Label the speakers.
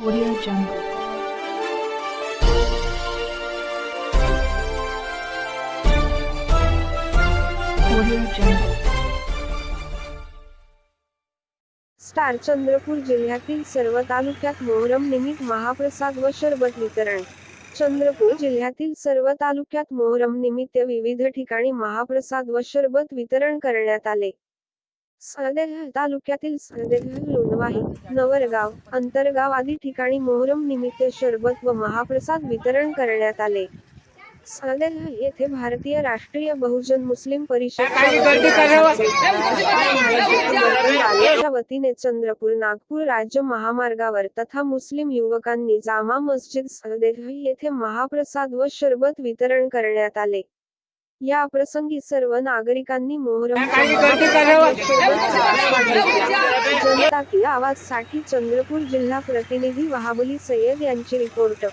Speaker 1: Audio Jungle.
Speaker 2: Star Chandrapur जिल्ह्यातील सर्व तालुक्यात मोहरम निमित्त महाप्रसाद व शरबत वितरण. चंद्रपूर जिल्ह्यातील सर्व तालुक्यात मोहरम निमित्त विविध ठिकाणी महाप्रसाद व शरबत वितरण करण्यात आले. सळदेह तालुक्यातील सळदेह लोणवाही नवरगाव अंतरगाव आदी ठिकाणी मोहरम निमित्त शरबत व महाप्रसाद वितरण करण्यात आले. सळदेह येथे भारतीय राष्ट्रीय बहुजन मुस्लिम परिषद वतीने चंद्रपूर नागपूर राज्य महामार्गावर तथा मुस्लिम युवकांनी जामा मस्जिद सळदेह येथे महाप्रसाद व शरबत वितरण करण्यात आले. या प्रसंगी सर्व नागरिकांनी मोहरम जनता की आवाजसाठी चंद्रपूर जिल्हा प्रतिनिधी वहाबली सय्यद यांची रिपोर्ट.